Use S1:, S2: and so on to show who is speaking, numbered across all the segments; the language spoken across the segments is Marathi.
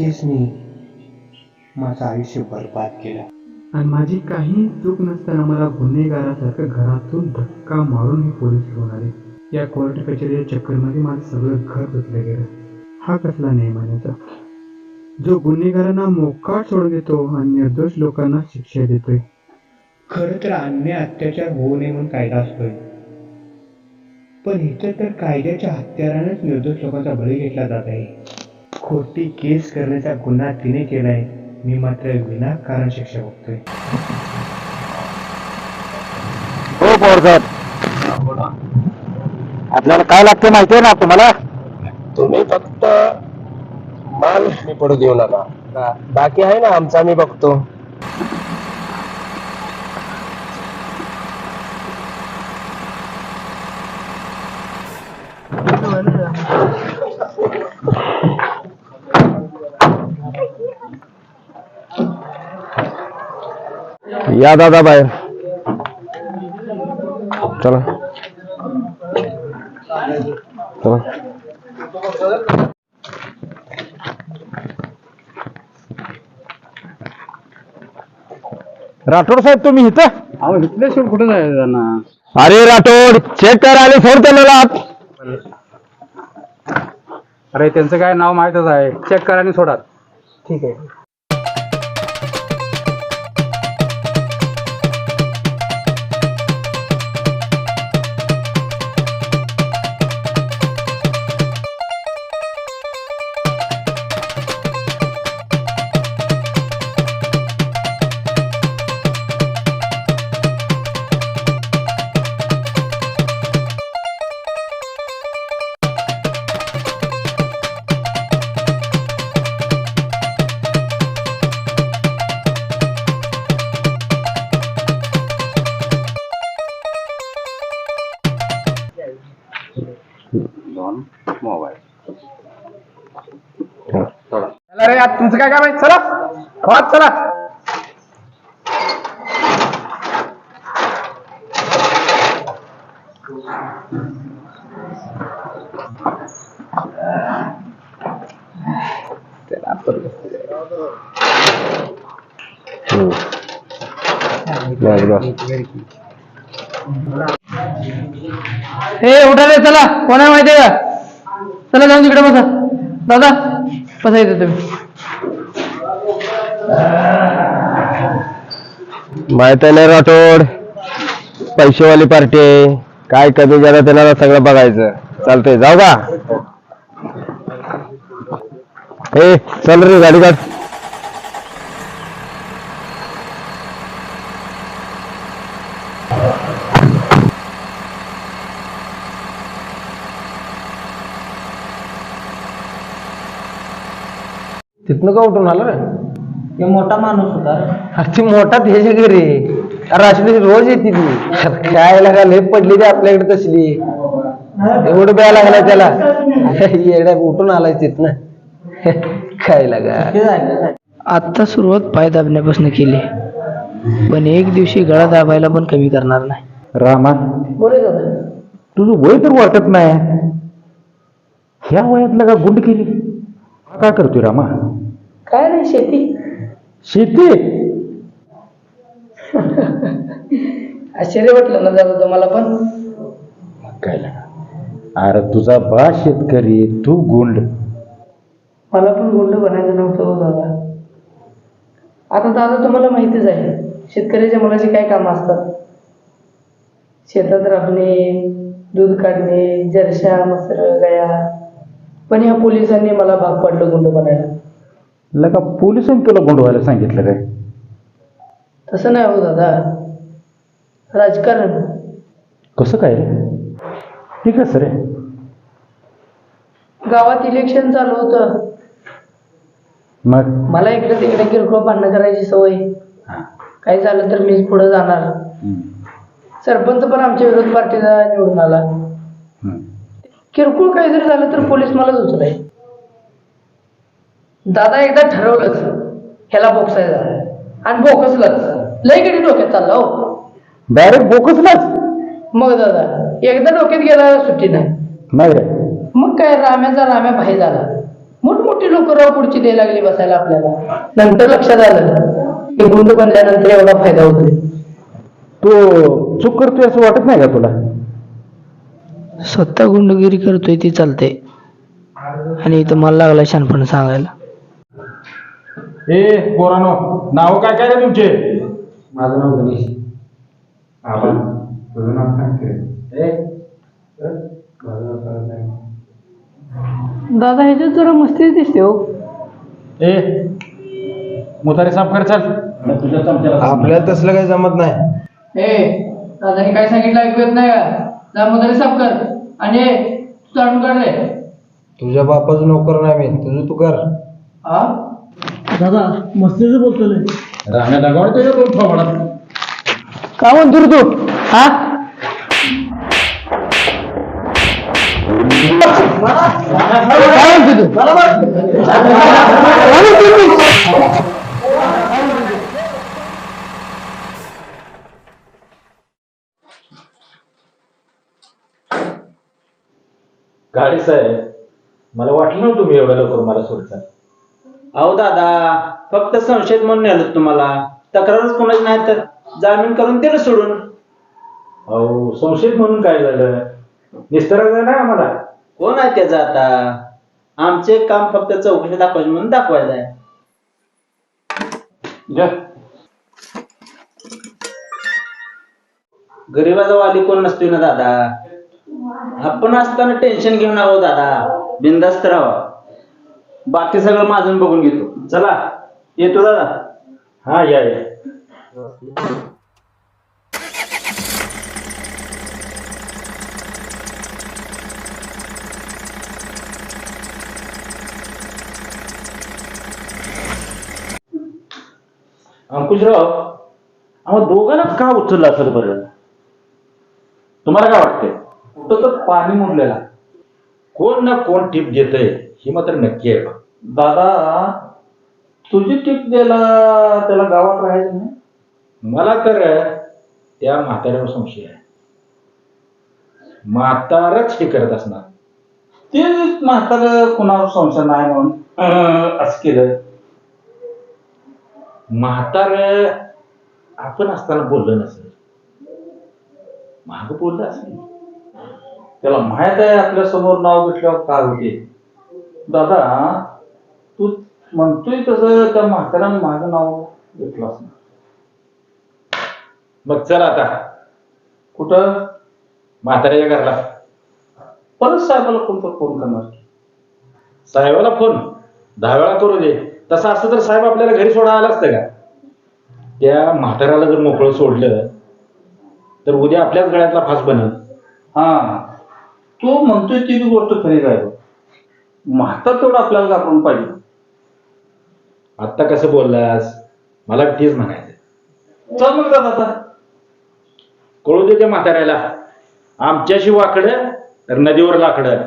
S1: केसने माझं आयुष्य बरबाद केलं.
S2: आणि माझी काही चूक नसताना मला गुन्हेगारासारखं घरातून धक्का मारून हे पोलीस घेऊन आले. या कोर्ट कचेरीच्या चक्करमध्ये माझं सगळं घर धुतलं गेलं. हा कसला न्याय मानायचा? जो गुन्हेगारांना मोकाट सोडून देतो आणि निर्दोष लोकांना शिक्षा देतोय.
S1: खरं तर अन्याय अत्याचार होऊ नये म्हणून कायदा असतोय. पण इथं तर कायद्याच्या हत्यारानेच निर्दोष लोकांचा बळी घेतला जात आहे. खोटी केस करण्याचा गुन्हा तिने केलाय मी मात्र विनाकारण शिक्षा भोगतोय.
S3: हो आपल्याला काय लागते माहिती आहे ना तुम्हाला?
S4: तुम्ही फक्त माल मी पडू देऊ नका. बा- बाकी आहे ना आमचा मी बघतो.
S3: या दादा बाहेर. चला. चला. राठोड साहेब तुम्ही इथं?
S2: अहो इथल्याशिवाय कुठं जायचं ना
S3: अरे राठोड चेक करा आले सोड त्यांना आत.
S2: अरे त्यांचं काय नाव माहीतच आहे. चेक करा आणि सोडा.
S4: ठीक आहे.
S2: चला तुमचं काय काम आहे? चला. वाद चला.
S5: हे उठा रे चला. कोणा माहिती का? चला जाऊन तिकडे बसा. दादा बसायचं तुम्ही.
S3: माहीत आहे ना राठोड? पैसेवाली पार्टी आहे. काय कमी जरा त्यांना सगळं बघायचं. चालतंय जाऊ का? ए चल रे गाडी काढ.
S4: तिथनं का उठून आलं रे?
S5: ते मोठा माणूस होता.
S4: अरे मोठा देश घरी राष्ट्रीय रोज येते ती. अरे काय लागा लय पडली ती आपल्याकडे तसली. एवढं ब्या लागला त्याला. येड्या उठून आलाय तिथनं. काय लागा
S5: आता सुरुवात पाय दाबण्यापासून केली. पण एक दिवशी गळा दाबायला पण कमी करणार नाही.
S3: रामा.
S5: बोले दादा
S3: तुझं वय तर वाटत नाही. ह्या वयातला का गुंड केली? हा काय करतोय रामा?
S5: काय नाही शेती.
S3: शेती?
S5: आश्चर्य वाटलं ना दादा तुम्हाला पण?
S3: काय लागा. अरे तुझा बा शेतकरी तू गुंड.
S5: मला पण गुंड बनायचं नव्हतं हो दादा. आता दादा तुम्हाला माहितीच आहे शेतकऱ्याच्या मुलाची काय कामं असतात? शेतात राबणे दूध काढणे जरशा मसर गया पण ह्या पोलिसांनी मला भाग पडलं गुंड बनायला.
S3: लगा पोलिसांनी तुला गुंड व्हायला सांगितलं काय?
S5: तसं नाही हो दादा. राजकारण.
S3: कसं काय? रे ठीक आहे सर.
S5: गावात इलेक्शन चालू होतं.
S3: मग?
S5: मला इकडे तिकडे किरकोळ भांडणं करायची सवय. काही झालं तर मीच पुढे जाणार. सरपंच पण आमच्या विरोध पार्टीचा निवडून आला. किरकोळ काही जरी झालं तर पोलीस मलाच उचलाय. दादा एकदा ठरवलंच. ह्याला बोक्सायचा आणि बोकसलाच. लय गडी डोक्यात चालला हो.
S3: डायरेक्ट बोकसलाच.
S5: मग दादा एकदा डोक्यात गेला सुट्टी नाही.
S3: नाही रे.
S5: मग काय राम्याचा राम्या भाई झाला. मोठमोठी लोक राव पुढची द्यायला लागली बसायला आपल्याला. नंतर लक्षात आलं. की गुंड बनल्यानंतर एवढा फायदा होतोय.
S3: तू चूक करतोय असं वाटत नाही का तुला?
S5: स्वतः गुंडगिरी करतोय ती चालते आणि इथं मला लागला शानपण सांगायला.
S6: ए पोरानो नाव काय काय रे तुमचे?
S4: माझं नाव गणेश.
S2: तुझं नाव सांगते
S5: दादा ह्याच्यात जरा मस्तीच दिसते हो.
S6: ए मुतारे साफ कर चल तुझ्या चमच्याला
S3: आपल्याला तसलं काही जमत नाही.
S5: ए दादाने काय सांगितलं ऐकू येत नाही का? जा मदारी साफ कर आणि चालून काढ रे.
S3: तुझ्या बापाचं नोकर नाही मी तुझं तू कर.
S5: हा
S6: राहण्या का दोन फवाडात
S5: का म्हणतो रे तू. हा? काय म्हणतो तू काय म्हणतो तू?
S6: गाडी साहेब मला वाटलं नव्हतं तुम्ही एवढ्या लवकर मला सोडता.
S7: अहो दादा फक्त संशयित म्हणून नेलं तुम्हाला. तक्रारच कोणाची नाही तर जामीन करून दिलं सोडून.
S6: अहो संशयित म्हणून काय झालं? निस्तरायचं नाही आम्हाला.
S7: कोण आहे त्याचं आता? आमचे काम फक्त चौकशी दाखवायची म्हणून दाखवायचं आहे.
S6: जा.
S7: गरीबाचा वाली कोण नसतोय ना दादा? आपण असताना टेन्शन घेऊन आहो दादा. बिंदास्त राहा. बाकी सगळं माझं बघून घेतो. चला येतो दादा.
S6: हा या या. अंकुशराव आम्हा दोघांना का उचललं असेल बरं? तुम्हाला काय वाटतंय? कुठं तर पाणी मोडलेला कोण ना कोण टीप देतंय ही मात्र नक्की आहे बा.
S7: दादा तुझी टीप द्यायला त्याला गावात राहायचं नाही?
S6: मला तर त्या म्हाताऱ्यावर संशय आहे. म्हातारच हे करत असणार.
S7: ते म्हातारं कुणावर संशय नाही म्हणून. अं, असं केलं.
S6: म्हातार आपण असताना बोललं नसेल. माग बोललं असेल.
S7: त्याला माहीत आहे आपल्यासमोर नाव घेतल्यावर काय होते? दादा तू म्हणतोय तसं त्या म्हाताऱ्यानं माझं नाव घेतलं असणार
S6: मग चल आता.
S7: कुठं?
S6: म्हाताऱ्याच्या घरला.
S7: परत साहेबाला कोणतं फोन करणार?
S6: साहेबाला फोन. दहा वेळा करू दे. तसं असतं तर साहेब आपल्याला घरी सोडा आला असतं का? त्या म्हाताऱ्याला जर मोकळं सोडलं तर उद्या आपल्याच गळ्यातला फास बनल.
S7: हा. तो म्हणतोय ती बी गोष्ट खरी आहे म्हातार तेवढं आपल्याला घाबरून पाहिजे.
S6: आत्ता कसं बोललास? मला तेच म्हणायचं
S7: चल मग दादा आता.
S6: कळू दे त्या म्हाताऱ्याला. आमच्याशी वाकडं तर नदीवर लाकडं.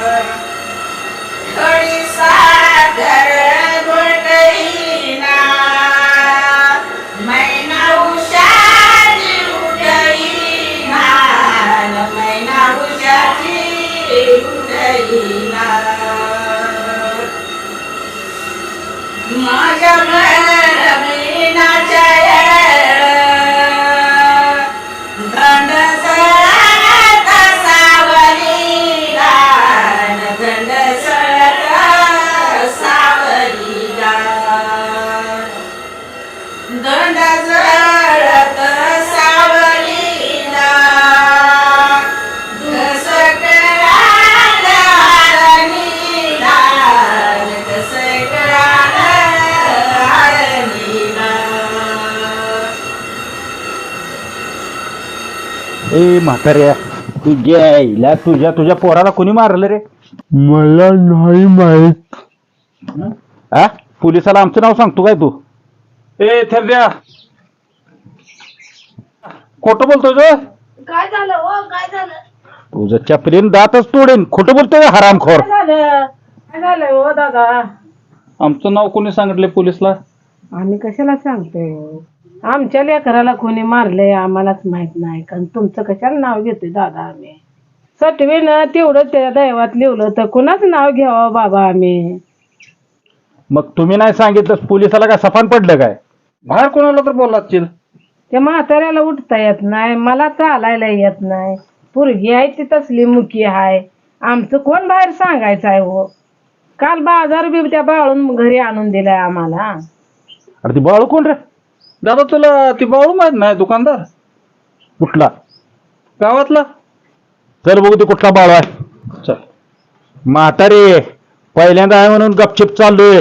S8: Father,
S7: ए म्हाताऱ्या तुझ्या आईला तुझ्या तुझ्या पोराला कोणी मारलं रे?
S3: मला नाही माहीत.
S7: हा पोलिसाला आमचं नाव सांगतो काय तू? ए थेरड्या. खोटं बोलतोय जो?
S9: काय झालं हो? काय झालं?
S7: तुझं चपलीन दातच तोडेन. खोटं बोलतोय हरामखोर?
S9: काय झालं? काय झालं हो दादा?
S7: आमचं नाव कोणी सांगितलंय पोलिसला?
S9: आम्ही कशाला सांगतोय? आमच्या लेकराला कोणी मारलंय आम्हालाच माहीत नाही. कारण तुमचं कशाला नाव घेतोय दादा आम्ही? सटवीनं तेवढं त्या दैवात लिवलं तर कुणाच नाव घ्यावं बाबा आम्ही?
S7: मग तुम्ही नाही सांगितलं पोलिसाला काय सफान पडलं काय? बाहेर कोणाला तर बोलला
S9: त्या म्हाताऱ्याला उठता येत नाही. मला चालायला येत नाही. पोरगी आहे ती तसली मुकी आहे. आमचं कोण बाहेर सांगायचं आहे हो? काल बाजार बी त्या बाळून घरी आणून दिलाय आम्हाला.
S7: अरे ती बाळू कोण रे? दादा तुला ती बाळू माहीत नाही दुकानदार? कुठला? गावातला? चल बघू ते कुठला बाळू आहे. चल. म्हातारे पहिल्यांदा आहे म्हणून गपचिप चाललोय.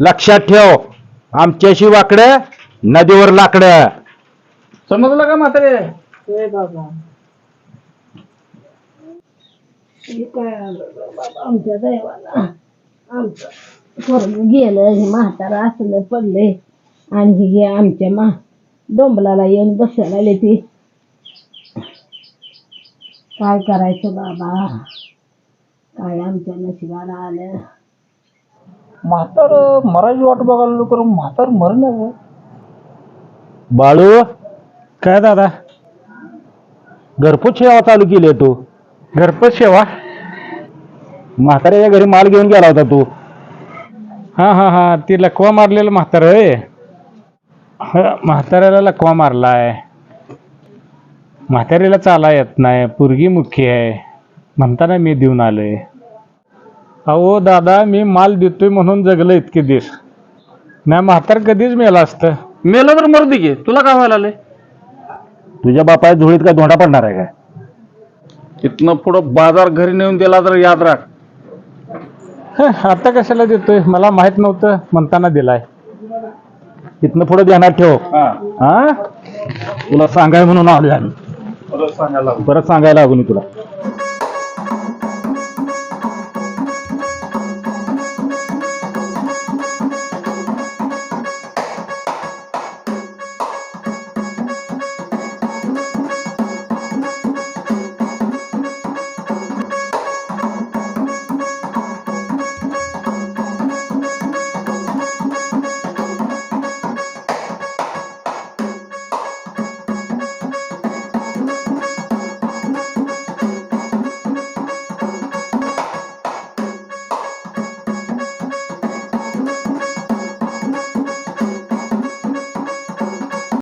S7: लक्षात ठेव आमच्याशी वाकडं नदीवर लाकडं. समजलं का म्हातारे?
S9: बाबा. हे काय आलं बाबा आमच्या दैवाला. आमचं पोरगं गेलं हे म्हातारा असलं पडले आणि हे आमच्या मा डोंबलाला येऊन बसायला आले ती. काय करायचं बाबा? काय आमच्या नशिबाला आलं?
S7: म्हातार मराठी वाट बघायला करून म्हातार मरण बाळू?
S3: काय दादा?
S7: घरपोच सेवा चालू केली आहे तू.
S3: घरपोच सेवा?
S7: म्हाताऱ्याच्या घरी माल घेऊन गेला होता तू.
S3: हा हा हा. ती लकवा मारलेलं म्हातारं आहे ह, म्हाताऱ्याला लकवा मारलाय. म्हाताऱ्याला चाला येत नाही पुरगी मुख्य आहे. म्हणताना मी देऊन आलोय. अहो दादा मी माल देतोय म्हणून जगलं इतके दिवस. नाही म्हातार कधीच मेला असतं.
S7: मेलं तर मर्दी घे तुला काय व्हायला आलंय तुझ्या बापाच्या झोळीत काय धोंडा पडणार आहे काय? इथनं पुढं बाजार घरी नेऊन दिला तर याद राख.
S3: ह, आता कशाला देतोय? मला माहीत नव्हतं म्हणताना दिलाय.
S7: इथनं पुढे ध्यानात ठेव. हा. तुला सांगाय म्हणून आलोय आम्ही. परत सांगायला लागू मी तुला.